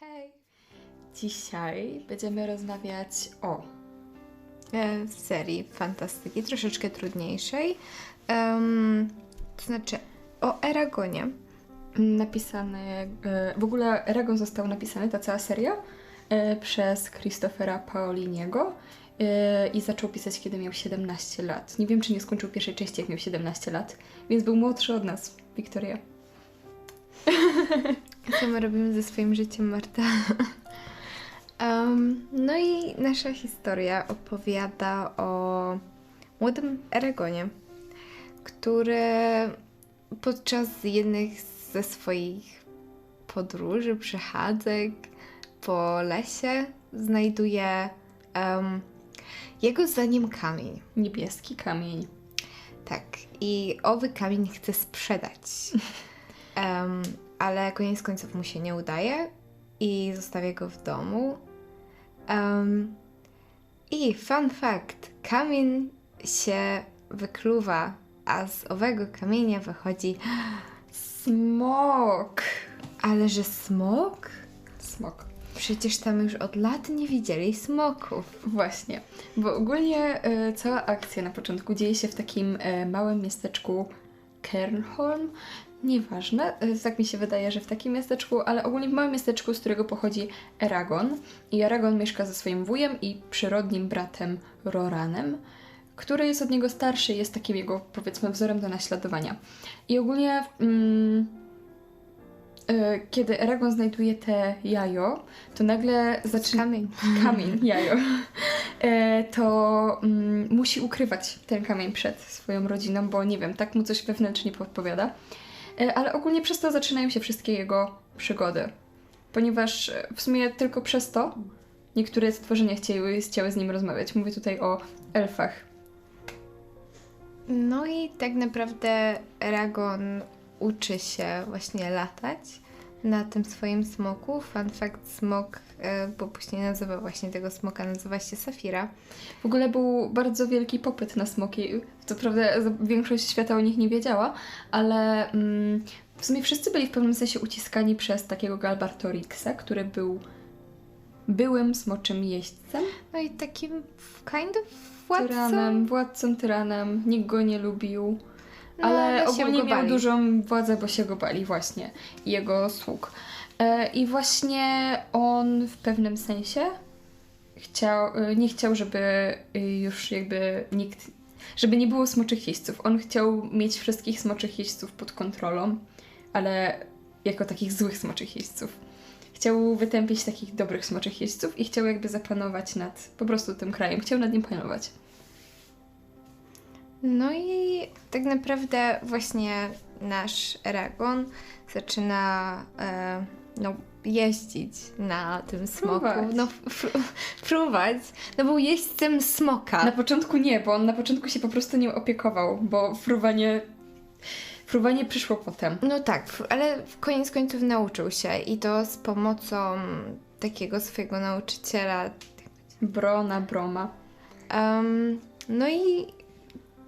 Hej! Dzisiaj będziemy rozmawiać o e, serii fantastyki, troszeczkę trudniejszej. Em, to znaczy o Eragonie. napisane, e, w ogóle Eragon został napisany, ta cała seria, e, przez Christophera Paoliniego e, i zaczął pisać, kiedy miał 17 lat. Nie wiem, czy nie skończył pierwszej części, jak miał 17 lat, więc był młodszy od nas, Wiktoria. Co my robimy ze swoim życiem, Marta? Em, no i nasza historia opowiada o młodym Eragonie, który podczas jednych ze swoich podróży, przechadzek po lesie znajduje em, jego zdaniem kamień. Niebieski kamień. Tak, i owy kamień chce sprzedać. Em, ale koniec końców mu się nie udaje i zostawia go w domu. Em, I fun fact: kamień się wykluwa, a z owego kamienia wychodzi. Smok! Ale że smok? Smok. Przecież tam już od lat nie widzieli smoków. Właśnie, bo ogólnie e, cała akcja na początku dzieje się w takim e, małym miasteczku Kernholm. Nieważne, e, tak mi się wydaje, że w takim miasteczku, ale ogólnie w małym miasteczku, z którego pochodzi Eragon. I Eragon mieszka ze swoim wujem i przyrodnim bratem Roranem, który jest od niego starszy, jest takim jego, powiedzmy, wzorem do naśladowania. I ogólnie, mm, e, kiedy Eragon znajduje te jajo, to nagle zaczyna Kamień. kamień, jajo, e, to mm, musi ukrywać ten kamień przed swoją rodziną, bo nie wiem, tak mu coś wewnętrznie podpowiada. E, ale ogólnie przez to zaczynają się wszystkie jego przygody. Ponieważ e, w sumie tylko przez to niektóre stworzenia chciały, chciały z nim rozmawiać. Mówię tutaj o elfach. No i tak naprawdę Eragon uczy się właśnie latać na tym swoim smoku. Fun fact, smok, e, bo później nazywa właśnie tego smoka, nazywa się Safira. W ogóle był bardzo wielki popyt na smoki. Co prawda większość świata o nich nie wiedziała, ale mm, w sumie wszyscy byli w pewnym sensie uciskani przez takiego Galbartorixa, który był byłym smoczym jeźdźcem. No i takim kind of władcą. Tyranem, władcą tyranem, nikt go nie lubił. No, ale ogólnie miał bali. dużą władzę, bo się go bali właśnie. Jego sług. E, I właśnie on w pewnym sensie chciał, e, nie chciał, żeby e, już jakby nikt, żeby nie było smoczych jeźdźców. On chciał mieć wszystkich smoczych jeźdźców pod kontrolą, ale jako takich złych smoczych jeźdźców. Chciał wytępić takich dobrych smoczych jeźdźców i chciał jakby zapanować nad po prostu tym krajem. Chciał nad nim panować. No i tak naprawdę właśnie nasz Eragon zaczyna e, no, jeździć na tym smoku. Fruwać. No, fr- fruwać. No był jeźdźcem smoka. Na początku nie, bo on na początku się po prostu nim opiekował, bo fruwanie, fruwanie przyszło potem. No tak, ale w koniec końców nauczył się i to z pomocą takiego swojego nauczyciela. Brona, broma. Em, no i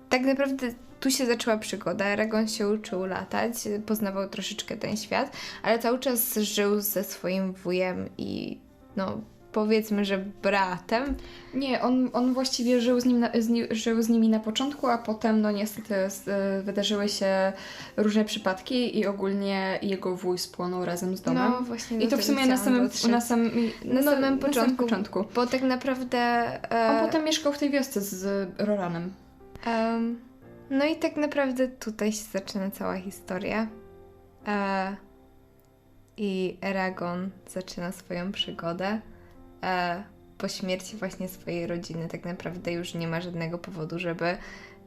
tak naprawdę tu się zaczęła przygoda. Eragon się uczył latać, poznawał troszeczkę ten świat, ale cały czas żył ze swoim wujem i no powiedzmy, że bratem. Nie, on, on właściwie żył z, nim na, z, żył z nimi na początku, a potem no niestety y, wydarzyły się różne przypadki i ogólnie jego wuj spłonął razem z domem. No właśnie. I to w sumie na samym, na, sam, Na no, samym Na samym początku. początku. Bo tak naprawdę. E, On potem mieszkał w tej wiosce z Roranem. Em, no i tak naprawdę tutaj się zaczyna cała historia. E, I Eragon zaczyna swoją przygodę. E, po śmierci właśnie swojej rodziny tak naprawdę już nie ma żadnego powodu, żeby,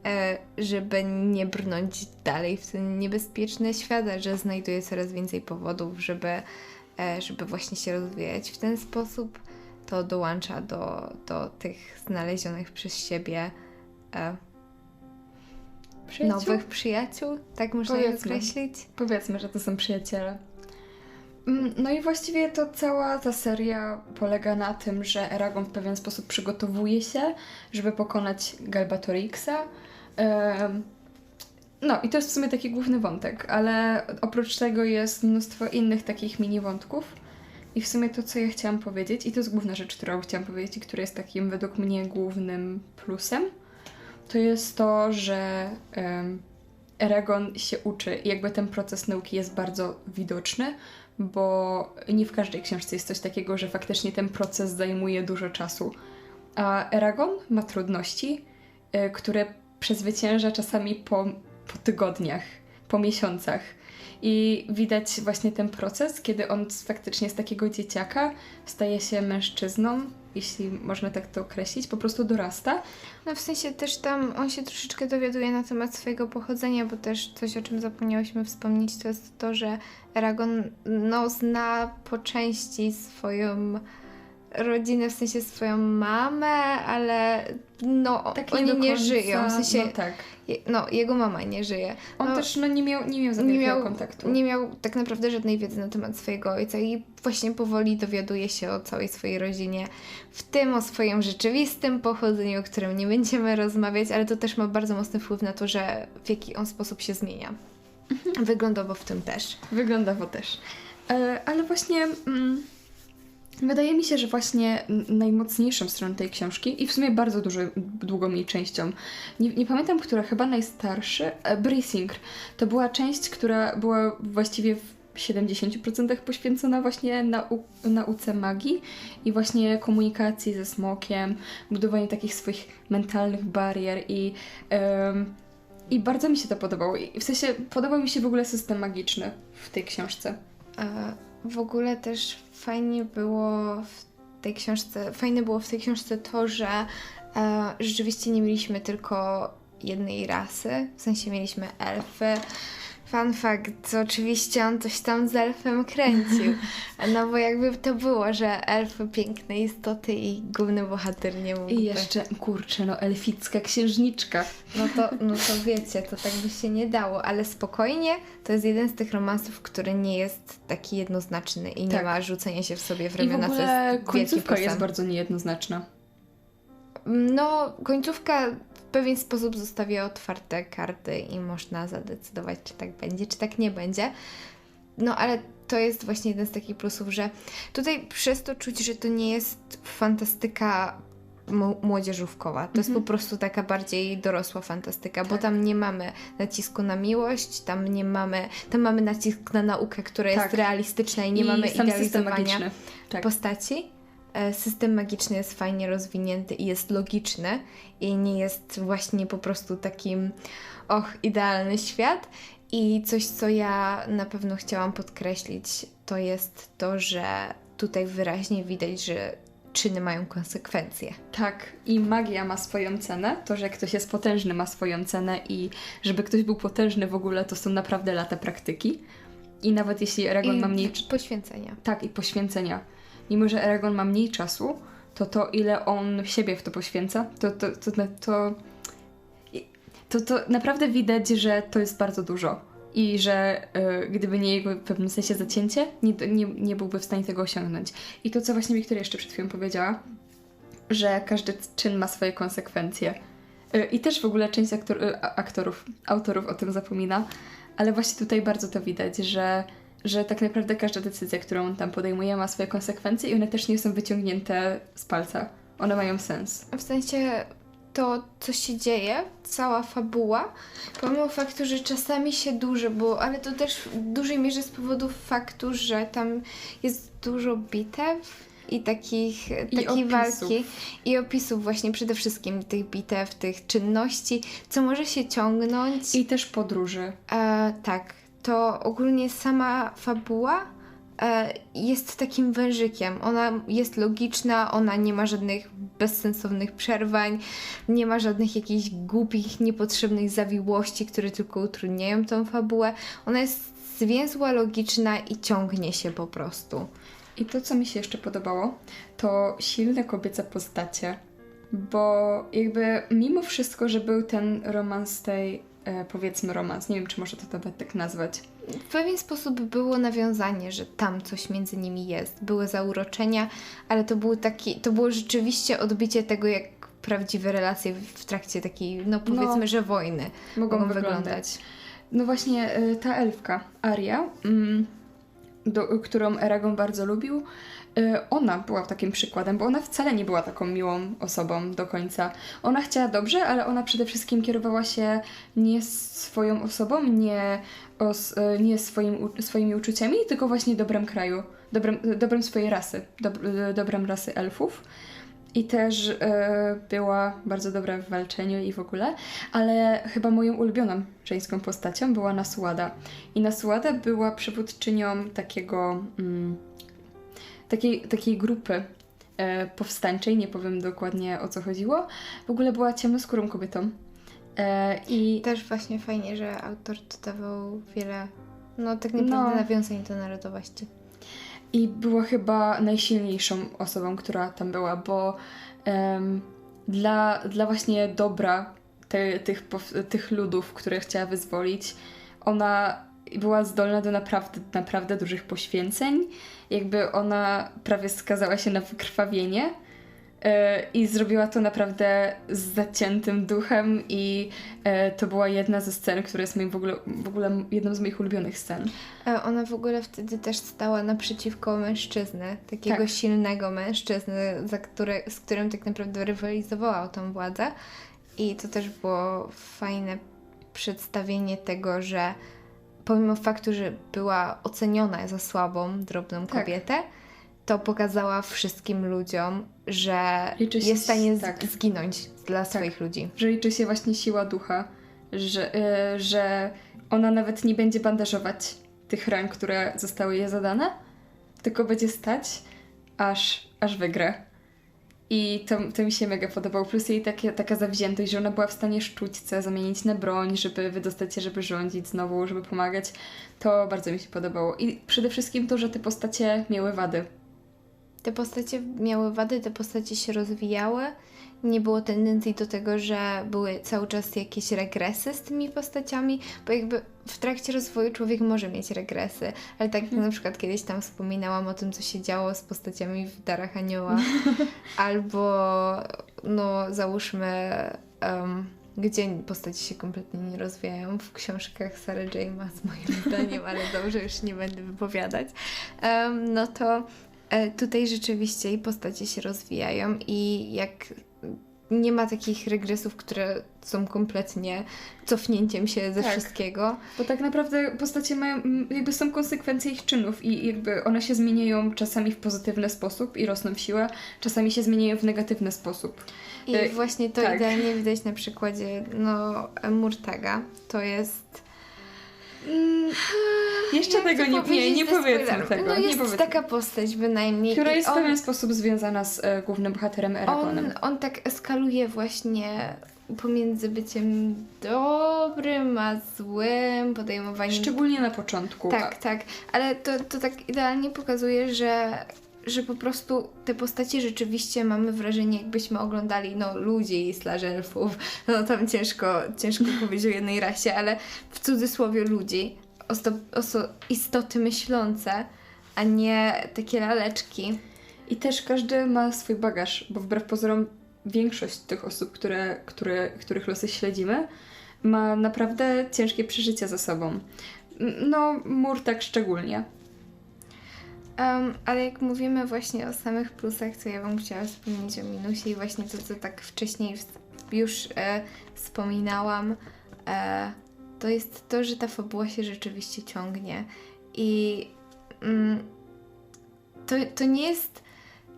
e, żeby nie brnąć dalej w ten niebezpieczny świat, że znajduje coraz więcej powodów, żeby, e, żeby właśnie się rozwijać w ten sposób, to dołącza do, do tych znalezionych przez siebie e, Przyjaciół? nowych przyjaciół, tak można je określić. Powiedzmy, że to są przyjaciele. Mm, No i właściwie to cała ta seria polega na tym, że Eragon w pewien sposób przygotowuje się, żeby pokonać Galbatorixa. No i to jest w sumie taki główny wątek, ale oprócz tego jest mnóstwo innych takich mini wątków, I w sumie to, co ja chciałam powiedzieć, i to jest główna rzecz, którą chciałam powiedzieć, i która jest takim według mnie głównym plusem, to jest to, że em, Eragon się uczy i jakby ten proces nauki jest bardzo widoczny, bo nie w każdej książce jest coś takiego, że faktycznie ten proces zajmuje dużo czasu. A Eragon ma trudności, y, które przezwycięża czasami po, po tygodniach, po miesiącach. I widać właśnie ten proces, kiedy on faktycznie z takiego dzieciaka staje się mężczyzną, jeśli można tak to określić, po prostu dorasta. No w sensie też tam on się troszeczkę dowiaduje na temat swojego pochodzenia, bo też coś, o czym zapomniałyśmy wspomnieć, to jest to, że Eragon no, zna po części swoją rodzinę, w sensie swoją mamę, ale no Tak oni nie końca- żyją, w sensie No tak. je, no jego mama nie żyje. On no, też no, nie miał, nie miał za nie miał, kontaktu. nie miał tak naprawdę żadnej wiedzy na temat swojego ojca i właśnie powoli dowiaduje się o całej swojej rodzinie, w tym o swoim rzeczywistym pochodzeniu, o którym nie będziemy rozmawiać, ale to też ma bardzo mocny wpływ na to, że w jaki on sposób się zmienia. Mhm. Wyglądowo w tym też. Wyglądowo też. E, ale właśnie mm, wydaje mi się, że właśnie najmocniejszą stroną tej książki i w sumie bardzo dużo, długą jej częścią, nie, nie pamiętam, która chyba najstarszy, e, to była część, która była właściwie w 70% poświęcona właśnie nau nauce magii i właśnie komunikacji ze smokiem, budowaniu takich swoich mentalnych barier i em, i bardzo mi się to podobało. I w sensie podobał mi się w ogóle system magiczny w tej książce. E, W ogóle też fajnie było w tej książce, fajne było w tej książce to, że e, rzeczywiście nie mieliśmy tylko jednej rasy, w sensie mieliśmy elfy. Fun fact, oczywiście on coś tam z elfem kręcił. No bo jakby to było, że elfy piękne istoty i główny bohater nie mógłby. I jeszcze, kurczę, no elficka księżniczka. No to, no to wiecie, to tak by się nie dało, ale spokojnie, to jest jeden z tych romansów, który nie jest taki jednoznaczny i nie Tak. ma rzucenia się w sobie w I w ramiona, ogóle jest wielki końcówka jest bardzo niejednoznaczna. No, końcówka pewien sposób zostawia otwarte karty i można zadecydować, czy tak będzie, czy tak nie będzie. No, ale to jest właśnie jeden z takich plusów, że tutaj przez to czuć, że to nie jest fantastyka młodzieżówkowa. To jest Mhm. po prostu taka bardziej dorosła fantastyka, bo Tak. tam nie mamy nacisku na miłość, tam nie mamy, tam mamy nacisk na naukę, która jest Tak. realistyczna i nie I mamy idealizowania. Tak. postaci. E, System magiczny jest fajnie rozwinięty i jest logiczny i nie jest właśnie po prostu takim och, idealny świat. I coś, co ja na pewno chciałam podkreślić, to jest to, że tutaj wyraźnie widać, że czyny mają konsekwencje. Tak, i magia ma swoją cenę. To, że ktoś jest potężny, ma swoją cenę, i żeby ktoś był potężny w ogóle, to są naprawdę lata praktyki. I nawet jeśli Eragon I ma mniej poświęcenia. Tak, i poświęcenia. Mimo, że Eragon ma mniej czasu, to to, ile on siebie w to poświęca, to to, to, to, to, to, naprawdę widać, że to jest bardzo dużo. I że y, gdyby nie jego w pewnym sensie zacięcie, nie, nie, nie byłby w stanie tego osiągnąć. I to, co właśnie Wiktoria jeszcze przed chwilą powiedziała, że każdy czyn ma swoje konsekwencje. Y, I też w ogóle część aktor, y, aktorów, autorów o tym zapomina, ale właśnie tutaj bardzo to widać, że, że tak naprawdę każda decyzja, którą tam podejmuje, ma swoje konsekwencje i one też nie są wyciągnięte z palca. One mają sens. W sensie to, co się dzieje, cała fabuła, pomimo faktu, że czasami się duży, bo, ale to też w dużej mierze z powodu faktu, że tam jest dużo bitew i takich, takiej opisów. walki i opisów właśnie przede wszystkim tych bitew, tych czynności, co może się ciągnąć. I też podróży. E, tak, to ogólnie sama fabuła e, jest takim wężykiem. Ona jest logiczna, ona nie ma żadnych bezsensownych przerwań, nie ma żadnych jakichś głupich, niepotrzebnych zawiłości, które tylko utrudniają tą fabułę. Ona jest zwięzła, logiczna i ciągnie się po prostu. I to, co mi się jeszcze podobało, to silne kobiece postacie. Bo jakby mimo wszystko, że był ten romans tej, powiedzmy romans, nie wiem, czy może to nawet tak nazwać, W pewien sposób było nawiązanie, że tam coś między nimi jest. Były zauroczenia, ale to, był taki, to było rzeczywiście odbicie tego, jak prawdziwe relacje w trakcie takiej, no powiedzmy, No. że wojny mogą, mogą wyglądać. wyglądać. No właśnie, y, ta elfka, Aria, mm, do, którą Eragon bardzo lubił, y, ona była takim przykładem, bo ona wcale nie była taką miłą osobą do końca. Ona chciała dobrze, ale ona przede wszystkim kierowała się nie swoją osobą, nie, os, y, nie swoim, swoimi uczuciami, tylko właśnie dobrem kraju, dobrem, dobrem swojej rasy, dob, y, dobrem rasy elfów. I też y, była bardzo dobra w walczeniu i w ogóle, ale chyba moją ulubioną żeńską postacią była Nasuada. I Nasuada była przywódczynią takiego, mm, takiej, takiej grupy e, powstańczej, nie powiem dokładnie o co chodziło. W ogóle była ciemnoskórą kobietą. E, I Też właśnie fajnie, że autor dodawał wiele, no tak naprawdę No. nawiązań do narodowości. I była chyba najsilniejszą osobą, która tam była, bo em, dla, dla właśnie dobra te, tych, tych ludów, które chciała wyzwolić, ona była zdolna do naprawdę, naprawdę dużych poświęceń. Jakby ona prawie skazała się na wykrwawienie i zrobiła to naprawdę z zaciętym duchem i e, to była jedna ze scen, która jest moim w ogóle, w ogóle jedną z moich ulubionych scen. E, Ona w ogóle wtedy też stała naprzeciwko mężczyzny, takiego Tak. silnego mężczyzny, za które, z którym tak naprawdę rywalizowała o tą władzę. I to też było fajne przedstawienie tego, że pomimo faktu, że była oceniona za słabą, drobną Tak. To pokazała wszystkim ludziom, że Liczy się jest w stanie tak. zginąć dla swoich ludzi. że liczy się właśnie siła ducha, że, y, że ona nawet nie będzie bandażować tych ran, które zostały jej zadane, tylko będzie stać, aż, aż wygra. I to, to mi się mega podobało. Plus jej takie, taka zawziętość, że ona była w stanie sztućce zamienić na broń, żeby wydostać się, żeby rządzić znowu, żeby pomagać. To bardzo mi się podobało. I przede wszystkim to, że te postacie miały wady. Te postacie miały wady, te postacie się rozwijały. Nie było tendencji do tego, że były cały czas jakieś regresy z tymi postaciami, bo jakby w trakcie rozwoju człowiek może mieć regresy, ale tak jak na przykład kiedyś tam wspominałam o tym, co się działo z postaciami w Darach Anioła, albo no załóżmy, em, gdzie postaci się kompletnie nie rozwijają. W książkach Sarah J. Maas moim zdaniem, ale dobrze, już nie będę wypowiadać, em, no to tutaj rzeczywiście i postacie się rozwijają i jak nie ma takich regresów, które są kompletnie cofnięciem się ze Tak. wszystkiego. Bo tak naprawdę postacie mają, jakby są konsekwencje ich czynów i jakby one się zmieniają czasami w pozytywny sposób i rosną w siłę, czasami się zmieniają w negatywny sposób. I E, właśnie to tak. idealnie widać na przykładzie no, Murtaga. To jest Jeszcze Jak tego nie, nie, nie powiedzmy tego. No jest powiedzmy. taka postać bynajmniej. która jest w on, pewien sposób związana z e, głównym bohaterem Eragonem. on, on tak eskaluje właśnie pomiędzy byciem dobrym a złym, podejmowaniem Szczególnie na początku. Tak, tak, ale to, to tak idealnie pokazuje, że, że po prostu te postacie rzeczywiście mamy wrażenie, jakbyśmy oglądali no, ludzi slash elfów. No tam ciężko, ciężko powiedzieć o jednej rasie, ale w cudzysłowie ludzi, osto, oso, istoty myślące, a nie takie laleczki. I też każdy ma swój bagaż, bo wbrew pozorom większość tych osób, które, które, których losy śledzimy, ma naprawdę ciężkie przeżycia za sobą. No, Mur tak szczególnie. Em, ale jak mówimy właśnie o samych plusach, to ja bym chciała wspomnieć o minusie i właśnie to, co tak wcześniej już e, wspominałam, e, to jest to, że ta fabuła się rzeczywiście ciągnie. I mm, to, to nie jest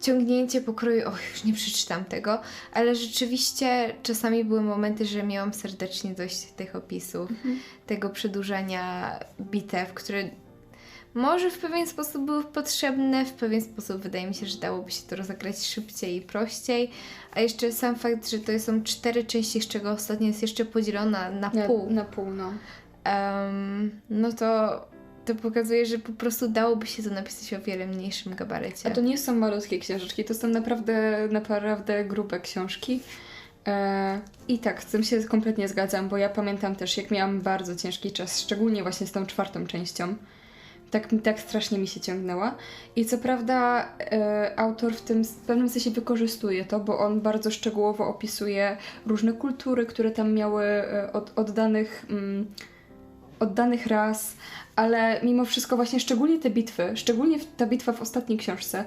ciągnięcie pokroju, och, już nie przeczytam tego, ale rzeczywiście czasami były momenty, że miałam serdecznie dość tych opisów, tego przedłużania bitew, które może w pewien sposób były potrzebne, w pewien sposób wydaje mi się, że dałoby się to rozegrać szybciej i prościej. A jeszcze sam fakt, że to są cztery części, z czego ostatnia jest jeszcze podzielona na Na, pół, na pół, no. em, no to, to pokazuje, że po prostu dałoby się to napisać o wiele mniejszym gabarycie. A to nie są malutkie książeczki, to są naprawdę, naprawdę grube książki. E, I tak, z tym się kompletnie zgadzam, bo ja pamiętam też, jak miałam bardzo ciężki czas, szczególnie właśnie z tą czwartą częścią. Tak, tak strasznie mi się ciągnęła. I co prawda, e, autor w tym w pewnym sensie wykorzystuje to, bo on bardzo szczegółowo opisuje różne kultury, które tam miały e, od, oddanych. Mm, oddanych ras, ale mimo wszystko właśnie szczególnie te bitwy, szczególnie ta bitwa w ostatniej książce,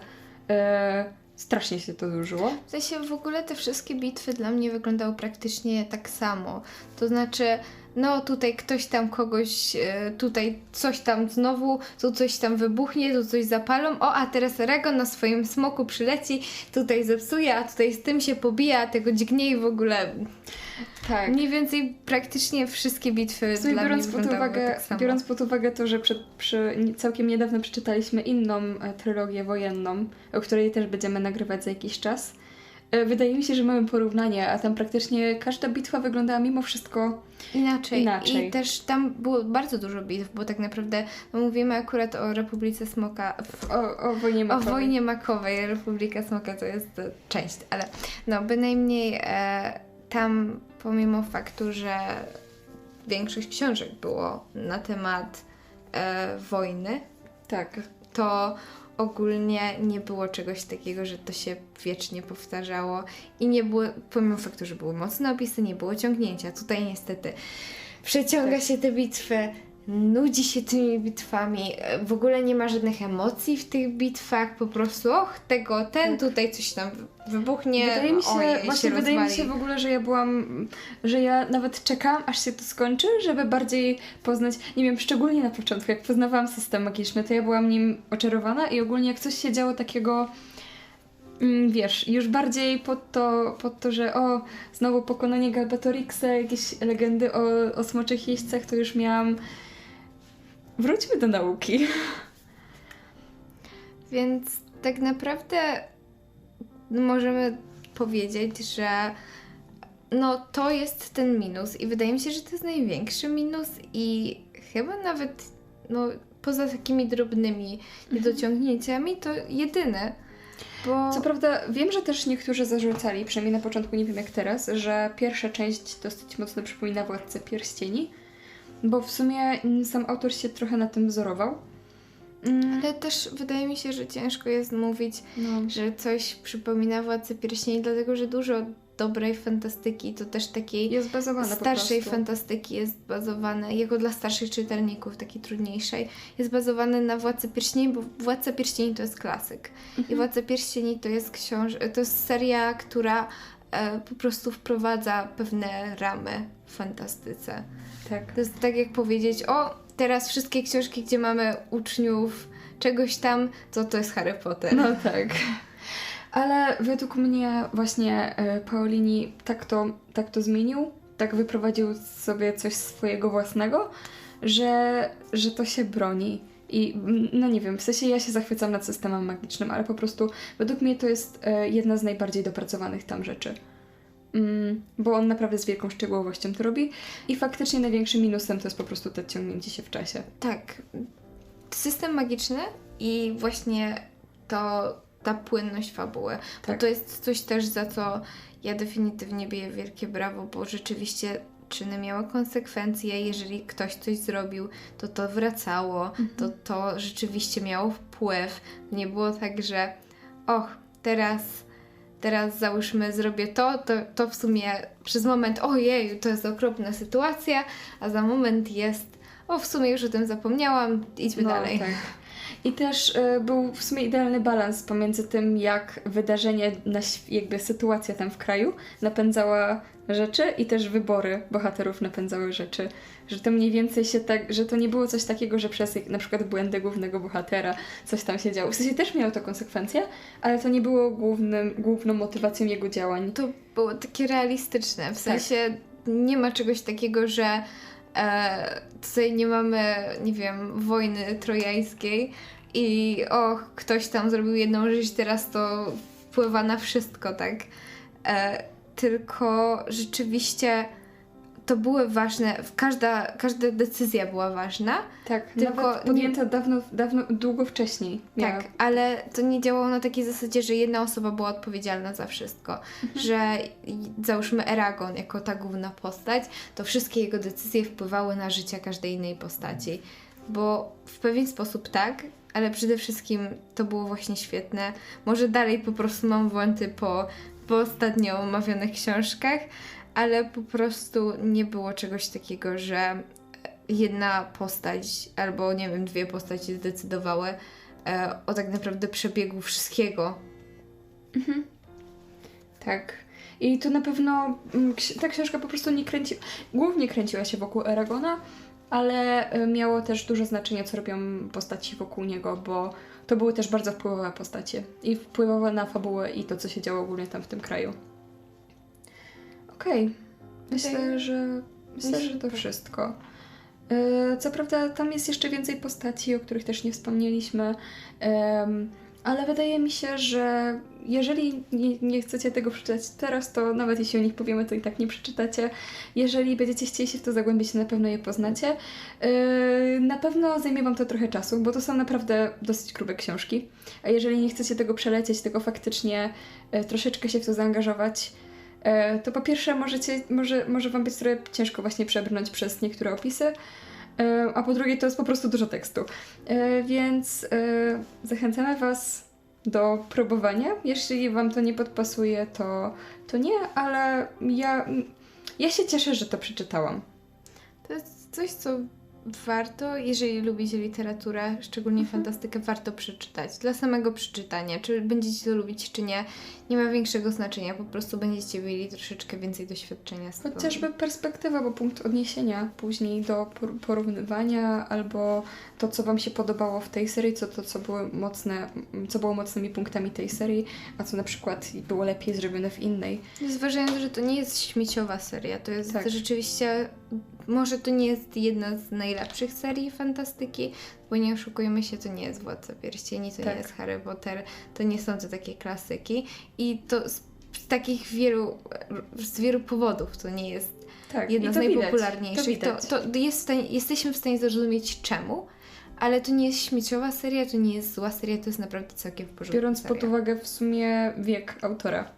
e, strasznie się to zużyło. W sensie w ogóle te wszystkie bitwy dla mnie wyglądały praktycznie tak samo. To znaczy, no tutaj ktoś tam kogoś, e, tutaj coś tam znowu, tu coś tam wybuchnie, tu coś zapalą, o a teraz Eragon na swoim smoku przyleci, tutaj zepsuje, a tutaj z tym się pobija, a tego dźgnie i w ogóle Tak. mniej więcej praktycznie wszystkie bitwy dla biorąc pod, uwagę, tak samo. biorąc pod uwagę to, że przy, całkiem niedawno przeczytaliśmy inną e, trylogię wojenną, o której też będziemy nagrywać za jakiś czas, wydaje mi się, że mamy porównanie, a tam praktycznie każda bitwa wyglądała mimo wszystko Inaczej. Inaczej. I też tam było bardzo dużo bitw, bo tak naprawdę no mówimy akurat o Republice Smoka, o, o wojnie o makowej. wojnie makowej. Republika Smoka to jest e, część, ale no bynajmniej e, tam pomimo faktu, że większość książek było na temat e, wojny, Tak. to ogólnie nie było czegoś takiego, że to się wiecznie powtarzało i nie było, pomimo faktu, że były mocne opisy, nie było ciągnięcia. Tutaj niestety przeciąga Tak. się te bitwy, nudzi się tymi bitwami, w ogóle nie ma żadnych emocji w tych bitwach, po prostu och, tego, ten Tak. tutaj coś tam wybuchnie, Wydaje mi się, ojej, właśnie się wydaje mi się w ogóle, że ja byłam, że ja nawet czekałam, aż się to skończy, żeby bardziej poznać, nie wiem, szczególnie na początku, jak poznawałam system magiczny, to ja byłam nim oczarowana i ogólnie jak coś się działo takiego, mm, wiesz, już bardziej pod to, pod to, że o, znowu pokonanie Galbatorixa, jakieś legendy o, o smoczych jeźdźcach, to już miałam... Wróćmy do nauki. Więc tak naprawdę możemy powiedzieć, że no to jest ten minus i wydaje mi się, że to jest największy minus i chyba nawet no poza takimi drobnymi niedociągnięciami to jedyny, bo Co prawda, wiem, że też niektórzy zarzucali, przynajmniej na początku, nie wiem jak teraz, że pierwsza część dosyć mocno przypomina Władcę Pierścieni, bo w sumie mm, sam autor się trochę na tym wzorował. Mm, ale też wydaje mi się, że ciężko jest mówić, no, że coś przypomina Władcę Pierścieni, dlatego że dużo dobrej fantastyki, to też takiej jest bazowana starszej fantastyki jest bazowane, jako dla starszych czytelników, takiej trudniejszej, jest bazowany na Władcy Pierścieni, bo Władca Pierścieni to jest klasyk. I Władca Pierścieni to jest książ... to jest seria, która po prostu wprowadza pewne ramy w fantastyce. Tak. To jest tak jak powiedzieć, o, teraz wszystkie książki, gdzie mamy uczniów czegoś tam, to to jest Harry Potter. No tak. Ale według mnie właśnie e, Paulini tak to, tak to zmienił, tak wyprowadził sobie coś swojego własnego, że, że to się broni. I mm, no nie wiem, w sensie ja się zachwycam nad systemem magicznym, ale po prostu według mnie to jest e, jedna z najbardziej dopracowanych tam rzeczy. Mm, bo on naprawdę z wielką szczegółowością to robi i faktycznie największym minusem to jest po prostu to ciągnięcie się w czasie. Tak. System magiczny i właśnie to ta płynność fabuły. Bo Tak. to jest coś też, za co ja definitywnie biję wielkie brawo, bo rzeczywiście czyny miały konsekwencje. Jeżeli ktoś coś zrobił, to to wracało, to to rzeczywiście miało wpływ. Nie było tak, że och, teraz teraz załóżmy zrobię to, to, to w sumie przez moment ojej, to jest okropna sytuacja, a za moment jest o, w sumie już o tym zapomniałam, idźmy dalej. Tak. I też y, był w sumie idealny balans pomiędzy tym, jak wydarzenie, jakby sytuacja tam w kraju napędzała rzeczy i też wybory bohaterów napędzały rzeczy. Że to mniej więcej się tak, że to nie było coś takiego, że przez na przykład błędy głównego bohatera coś tam się działo. W sensie też miało to konsekwencje, ale to nie było głównym, główną motywacją jego działań. To było takie realistyczne, w sensie nie ma czegoś takiego, że e, tutaj nie mamy, nie wiem, wojny trojańskiej i o, ktoś tam zrobił jedną rzecz, teraz to wpływa na wszystko, tak? E, tylko rzeczywiście to były ważne, każda, każda decyzja była ważna, Tak, Tylko nawet podjęta dawno, dawno, długo wcześniej. Miała. Tak, ale to nie działało na takiej zasadzie, że jedna osoba była odpowiedzialna za wszystko. Że i- załóżmy Eragon jako ta główna postać, to wszystkie jego decyzje wpływały na życie każdej innej postaci. Bo w pewien sposób tak, ale przede wszystkim to było właśnie świetne. Może dalej po prostu mam włąty po, po ostatnio omawianych książkach, ale po prostu nie było czegoś takiego, że jedna postać, albo nie wiem, dwie postaci zdecydowały e, o tak naprawdę przebiegu wszystkiego. Tak. I to na pewno mm, ta książka po prostu nie kręci, głównie kręciła się wokół Aragona, ale y, miało też duże znaczenie, co robią postaci wokół niego, bo to były też bardzo wpływowe postacie i wpływowe na fabułę i to, co się działo ogólnie tam w tym kraju. Okej, myślę, Okej. że myślę, Myślę, że to tak. wszystko. Y, Co prawda, tam jest jeszcze więcej postaci, o których też nie wspomnieliśmy, em, ale wydaje mi się, że jeżeli nie, nie chcecie tego przeczytać teraz, to nawet jeśli o nich powiemy, to i tak nie przeczytacie. Jeżeli będziecie chcieli się w to zagłębić, to na pewno je poznacie. Yy, na pewno zajmie Wam to trochę czasu, bo to są naprawdę dosyć grube książki. A jeżeli nie chcecie tego przelecieć, tylko faktycznie e, troszeczkę się w to zaangażować, e, to po pierwsze możecie, może, może Wam być trochę ciężko właśnie przebrnąć przez niektóre opisy, a po drugie to jest po prostu dużo tekstu. E, Więc e, zachęcamy Was do próbowania. Jeśli Wam to nie podpasuje, to, to nie, ale ja, ja się cieszę, że to przeczytałam. To jest coś, co warto, jeżeli lubicie literaturę, szczególnie Mhm. fantastykę, warto przeczytać. Dla samego przeczytania. Czy będziecie to lubić, czy nie, nie ma większego znaczenia. Po prostu będziecie mieli troszeczkę więcej doświadczenia z. Chociażby perspektywa, bo punkt odniesienia później do por- porównywania albo to, co Wam się podobało w tej serii, co to, co były mocne, co było mocnymi punktami tej serii, a co na przykład było lepiej zrobione w innej. Zważając, że to nie jest śmieciowa seria, to jest Tak. rzeczywiście, może to nie jest jedna z najlepszych serii fantastyki, bo nie oszukujmy się, to nie jest Władca Pierścieni, to Tak. nie jest Harry Potter, to nie są to takie klasyki i to z, takich wielu, z wielu powodów to nie jest Tak, jedna z widać, najpopularniejszych. To. To, to jest w stanie, jesteśmy w stanie zrozumieć czemu, ale to nie jest śmieciowa seria, to nie jest zła seria, to jest naprawdę całkiem w porządku Biorąc seria. pod uwagę w sumie wiek autora.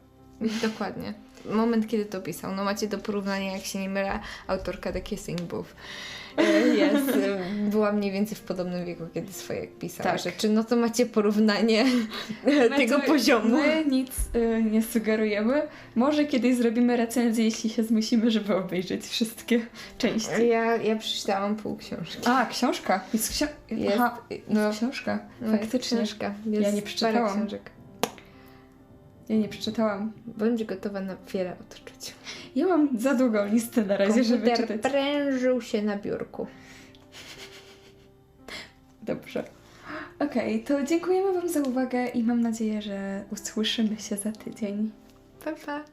Dokładnie. Moment, kiedy to pisał. No macie do porównania, jak się nie mylę, autorka The Kissing Booth. Jest, e, była mniej więcej w podobnym wieku, kiedy swoje pisała Tak. rzeczy. No to macie porównanie tego My tu- poziomu. My nic y, nie sugerujemy. Może kiedyś zrobimy recenzję, jeśli się zmusimy, żeby obejrzeć wszystkie części. Ja, ja przeczytałam pół książki. A, książka. Jest, ksio... Jest, Aha, no. jest książka. No, jest Faktycznie. Książka. Jest Ja nie przeczytałam. książek. Ja nie przeczytałam. Bądź gotowa na wiele odczuć. Ja mam za długą listę na razie, żeby Komputer czytać. prężył się na biurku. Dobrze. Okej, to dziękujemy Wam za uwagę i mam nadzieję, że usłyszymy się za tydzień. Pa, pa.